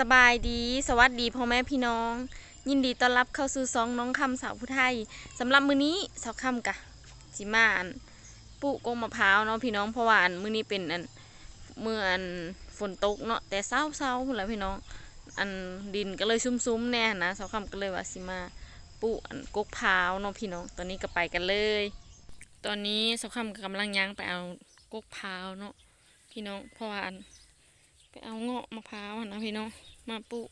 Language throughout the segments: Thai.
สบายดี สวัสดีพ่อแม่พี่น้อง ยินดีต้อนรับเข้าสู่ซองน้องคำสาวผู้ไทยสำหรับมื้อนี้สาวคำกะจิมาอันปลูกกงมะพร้าวเนาะพี่น้องเพราะว่าอันมื้อนี้เป็นอันเมื่ออันฝนตกเนาะแต่เศร้าเศร้าพุ่นแหล้วพี่น้อง อันดินก็เลยซุ่มๆแน่นะสาวคำก็เลยว่าสิมาปลูกอันกกพร้าวเนาะพี่น้องตอนนี้ก็ไปกันเลย ตอนนี้สาวคำก็กำลังย่างไปเอากกพร้าวเนาะพี่น้องเพราะว่าอัน ไปเอาเงาะมะพร้าวนะพี่น้องมาปลูก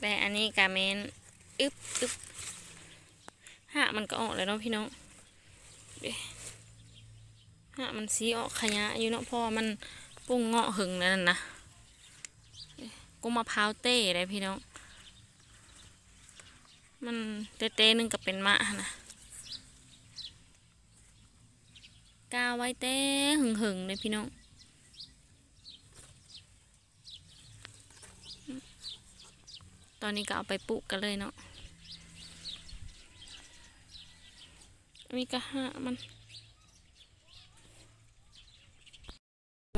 แต่อันนี้กาเมนอึบอึบหะมันก็ออกเลยเนาะพี่น้องเด้ ฮะมันสีออกขยะอยู่เนาะพ่อมันปุ้งเงาะหึงนั่นนะกุ้งมะพร้าวเต้เลยพี่น้อง มันเต้ๆนึงก็เป็นมะนะกาไว้เต้หึงหึงๆเลยพี่น้องตอนนี้ก็เอาไปปลูกกันเลยเนาะมีกระหะมัน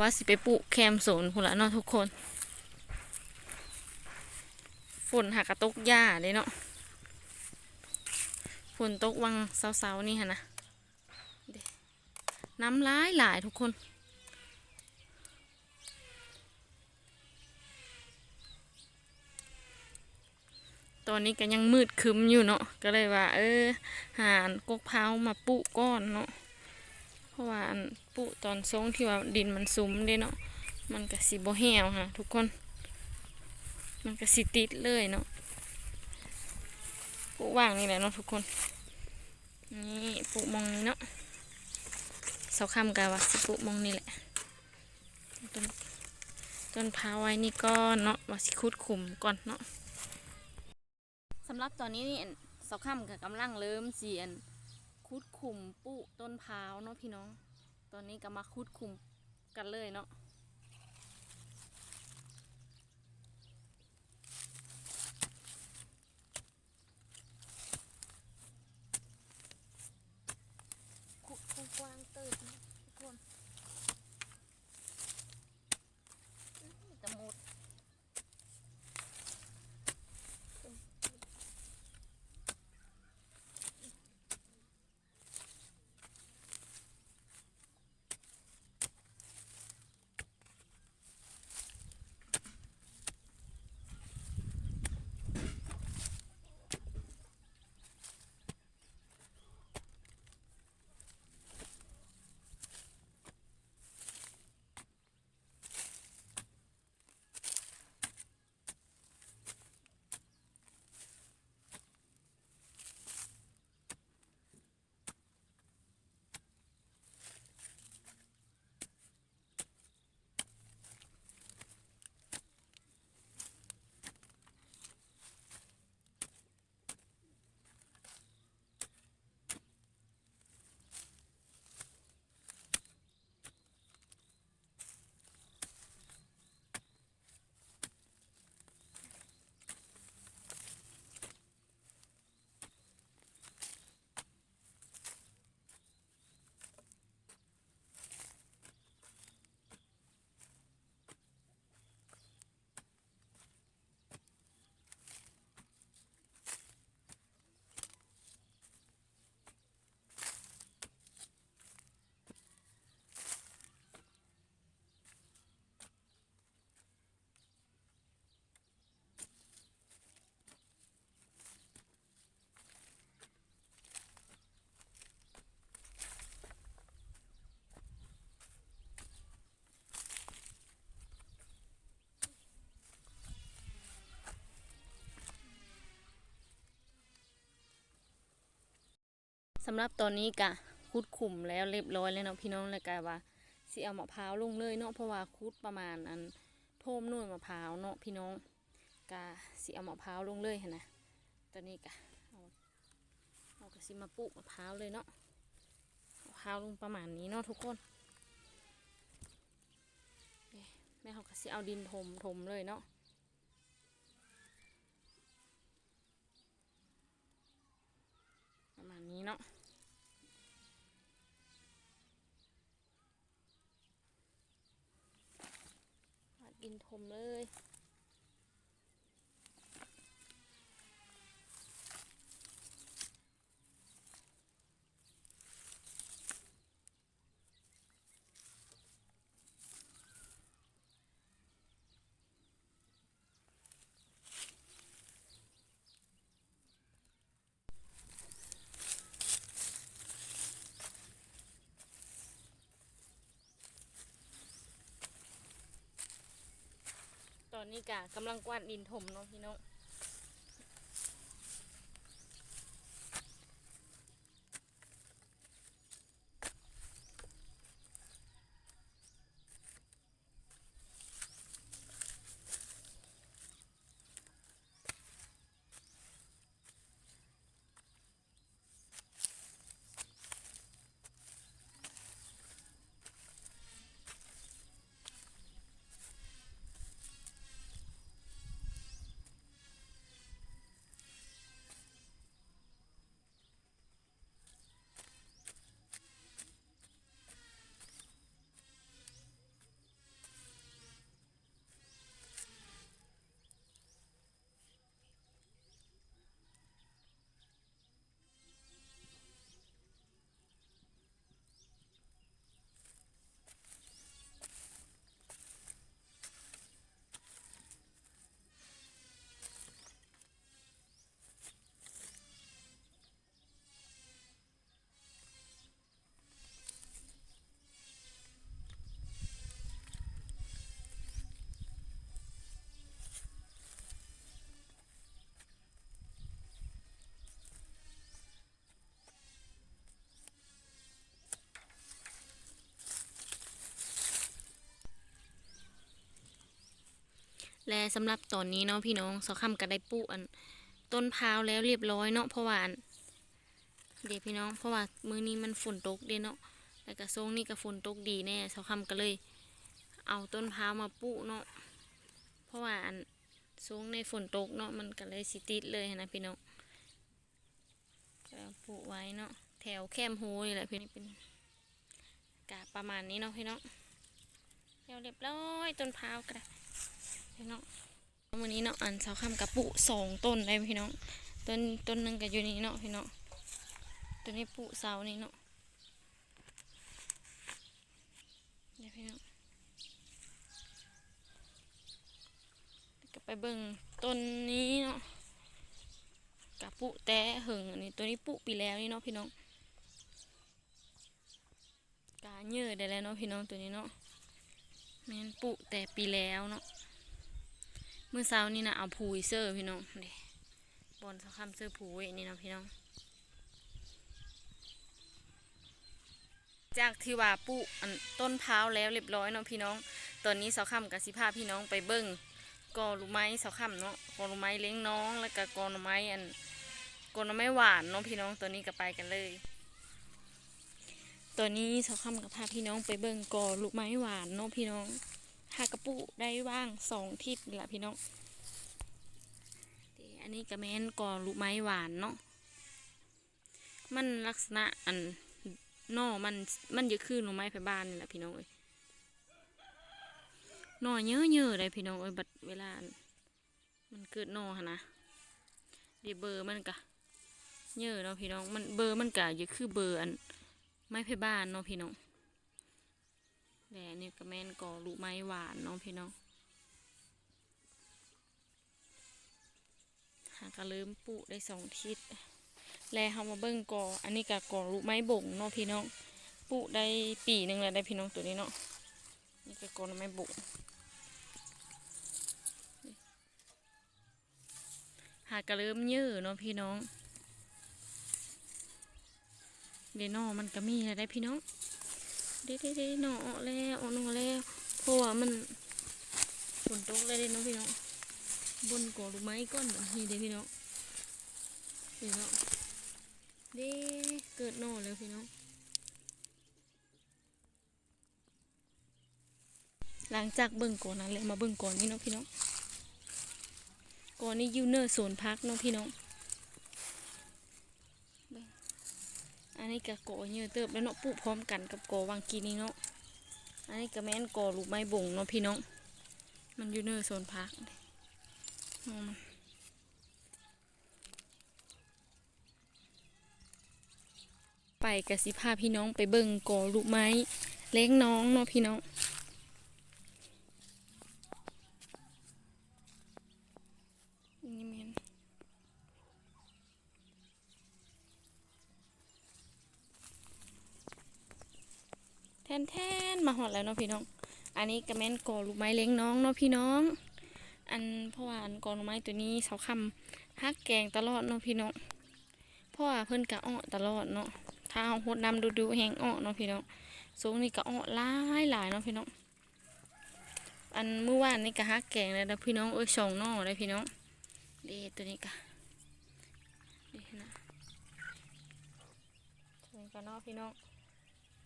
ว่าสิไปปลูกแคมโซนพุ่นละเนาะทุกคน ฝนหักกระตกหญ้าเลยเนาะ ฝนตกวังเสาๆนี่ฮะนะ น้ำร้ายหลายทุกคน ตอนนี้ก็ยังมืดคึมอยู่เนาะ ก็เลยว่า เออ หานกกเพามาปลูกก้อนเนาะ ราะว่าอันปลูกตอนทรงที่ว่าดินมันซุ้มเด้เนาะมันก็สิบแหวค่ะ ทุกคน มันก็สิติดเลยเนาะปลูกว่างนี่แหละเนาะทุกคน นี่ปลูกมองนี้เนาะเสาคำกะว่าสิปลูกมองนี่แหละต้นต้นพาวไว้นี่ก้อนเนาะว่าสิคุดขุมก่อนเนาะสำหรับตอนนี้นี่เสาคำกับกำลังเริ่มเสียน คุดขุมปุต้นพร้าวเนาะพี่น้อง ตอนนี้ก็มาคุดขุมกันเลยเนาะ สำหรับตอนนี้กะคุดขุมแล้วเรียบร้อยแล้วเนาะพี่น้องเลยกะว่าสิเอามะพร้าวลงเลยเนาะเพราะว่าคุดประมาณอันโทมหน่วยมะพร้าวเนาะพี่น้องกะสิเอามะพร้าวลงเลยนะตอนนี้กะเอาเอากะสิมาปลูกมะพร้าวเลยเนาะมะพร้าวลงประมาณนี้เนาะทุกคนแม่เขาก็สิเอาดินถมถมเลยเนาะประมาณนี้เนาะ ผมเลย ตอนนี้กะกำลังกวาดดินถมเนาะพี่น้อง และสำหรับตอนนี้เนาะพี่น้องสอคำก็ได้ปลูกอัน ต้นพร้าวแล้วเรียบร้อยเนาะเพราะว่าอันเด็กพี่น้องเพราะว่ามื้อนี้มันฝนตกเด้เนาะแล้วก็ทรงนี่ก็ฝนตกดีแน่สอคำก็เลย เอาต้นพร้าวมาปลูกเนาะเพราะว่าอันทรงในฝนตกเนาะมันก็เลยสิติดเลยนะพี่น้องก็ปลูกไว้เนาะแถวแคมโฮนี่แหละพี่นี่เป็นกาประมาณนี้เนาะพี่น้องเดี๋ยวเรียบร้อยต้นพร้าวก็ได้ พี่น้องวันนี้เนาะอันเสาคำกับปุสองต้นเลยพี่น้องต้นต้นหนึ่งกับอยู่นี่เนาะพี่น้องตัวนี้ปุเสานี่เนาะเดี๋ยวพี่น้องแล้วก็ไปเบิ่งต้นนี้เนาะกับปุแต่หึงอันนี้ตัวนี้ปุปีแล้วนี่เนาะพี่น้องกาเยื่อได้แล้วเนาะพี่น้องตัวนี้เนาะแม่นปุแต่ปีแล้วเนาะ เมื่อเช้านี่นะเอาผูเซอร์พี่น้องเด้บอลสักคำเซอร์ผูยนี่นะพี่น้อง จากที่ว่าปลูกอันต้นพร้าวแล้วเรียบร้อยเนาะพี่น้อง ตอนนี้เสาค่ำกับสิพาพี่น้องไปเบิ้งกอลูไม้เสาค่ำเนาะกอลูไม้เลี้ยงน้องแล้วก็กอลูไม้อันกอลูไม้หวานเนาะพี่น้องตัวนี้ก็ไปกันเลยตอนนี้เสาค่ำกับพาพี่น้องไปเบิ้งกอลูไม้หวานเนาะพี่น้อง หากระปุได้ว่างสองทิศนี่แหละพี่น้องเดี๋ยอันนี้กระแมนกอลูกไม้หวานเนาะมันลักษณะอันน่อมันมันจะคือลูกไม้ไผ่บ้านนี่แหละพี่น้องเอ้ยน่อเยอะเยอะเลยพี่น้องเอ้ยบัดเวลา มันเกิดน่อหนนะเดี๋ยวเบอร์มันกะเยอะเนาะพี่น้องมันเบอร์มันกะจะคือเบอร์อันไม้ไผ่บ้านเนาะพี่น้อง แต่อันนี่ก็แม่นก่อลูกไม้หวานเนาะพี่น้องหากระเริ่มปลูกได้สองทิศแล้วเขามาเบิ่งก่ออันนี้ก็ก่อลูกไม้บ่งเนาะพี่น้องปลูกได้ปีหนึ่งแล้วได้พี่น้องตัวนี้เนาะนี่ก็ก่อลูกไม้บ่งหากระเริ่มยื้อเนาะพี่น้องเดนอมันก็มีแล้วได้พี่น้อง เด้เด้เด้หนอออกแล้วออกหนอแล้วเพราะว่ามันฝนตกเลยเด้เน้องพี่น้องบนกอลูกไม้ก้อนแบบนี้เด้พี่น้องพี่น้องเด้เกิดหนอแล้วพี่น้องหลังจากเบิ่งก่อนนั้นเลยมาเบิ่งก่อนนี่เนาะพี่น้องก่อนนี้ยูเนอร์โซนพักเนาะพี่น้องเบิ่งอั นนี้ก็ก่อเยอะเติบแล้วเนาะปลูกพร้อมกันกับกอวางกีนี่เนาะ อันนี้ก็แม่นก่อลูกไม้บ่งเนาะพี่น้อง มันอยู่เนอโซนพักมองมันไปกับสิพาพี่น้องไปเบิ่งก่อลูกไม้เล้งน้องเนาะพี่น้อง นี่แมนแทนแทนมาหอด แล้วเนาะพี่น้อง อันนี้กระแม่นกอลูกไม้เล้งน้องเนาะพี่น้อง อันเพราะว่าอันกอลูกไม้ตัวนี้เสาคำฮักแกงตลอดเนาะพี่น้อง เพราะว่าเพิ่นกะอ้อตลอดเนาะ ถ้าเอาหดน้ำดูดูแหงอ้อเนาะพี่น้องสูงนี่กะอ้อหลายหลายเนาะพี่น้อง อันเมื่อวานนี่กะฮักแกงแล้วนะพี่น้องเอ้ยสองน่อเลยพี่น้องเดตัวนี้กะเดนะตัวนี้กะนอพี่น้อง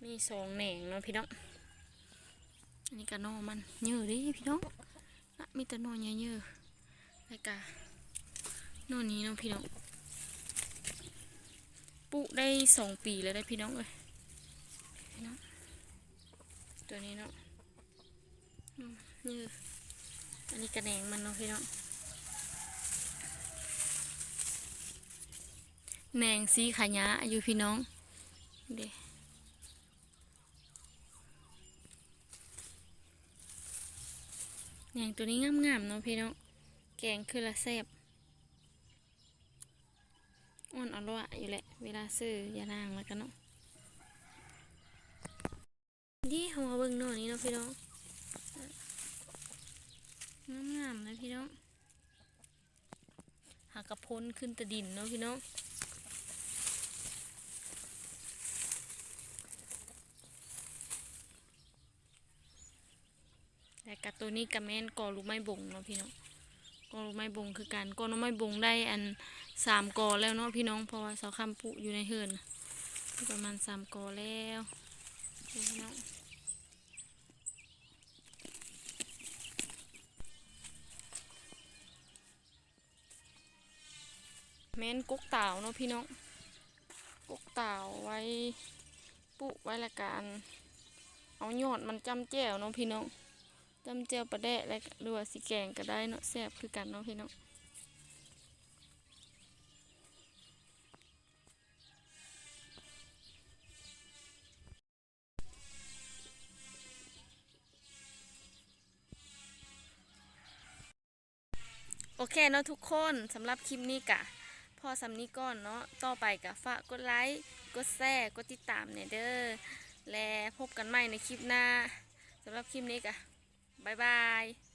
มีสองแหน่งเนาะพี่น้อง อันนี้กะนอมันเยอะเดิพี่น้องอะมีแต่นอเยอะๆแล้วกะนอนี้เนาะพี่น้องปลูกได้สองปีแล้วได้พี่น้องเอ้ยพี่น้องตัวนี้เนาะนอเยอะอันนี้กระแหนงมันเนาะพี่น้องแหนงสีขายะอยู่พี่น้องเด้ แหนงตัวนี้งามๆเนาะพี่น้องแกงคือละแซบอ่อนอร่อยอยู่แหละ เวลาซื้อยานางแล้วกันเนาะดีหัวเบิ่งหน่อยนี้เนาะพี่น้องงามๆเลยพี่น้องหากระพ้นขึ้นตะดินเนาะพี่น้อง แตัวนี้กับแม่นกอลูกไม้บงเนาะพี่น้องกอลูกไม้บงคือการกอลูกไม้บงได้อันสามกอแล้วเนาะพี่น้องเพราะว่าเสาคำปุอยู่ในเฮิรนประมาณสามกอแล้วพี่น้องแม่นกกเต่าเนาะพี่น้องกกเต่าไว้ปุไว้ละกันเอายอดมันจำแจ่วเนาะพี่น้อง จำเจียวปลาแดะและหรือว่าสีแกงก็ได้เนาะแซ่บคือกันเนาะพี่เนาะโอเคเนาะทุกคนสำหรับคลิปนี้กะพอสำนี้ก่อนเนาะต่อไปกะฝากกดไลค์กดแชร์กดติดตามเนี่ยเด้อและพบกันใหม่ในคลิปหน้าสำหรับคลิปนี้กะ บ๊ายบาย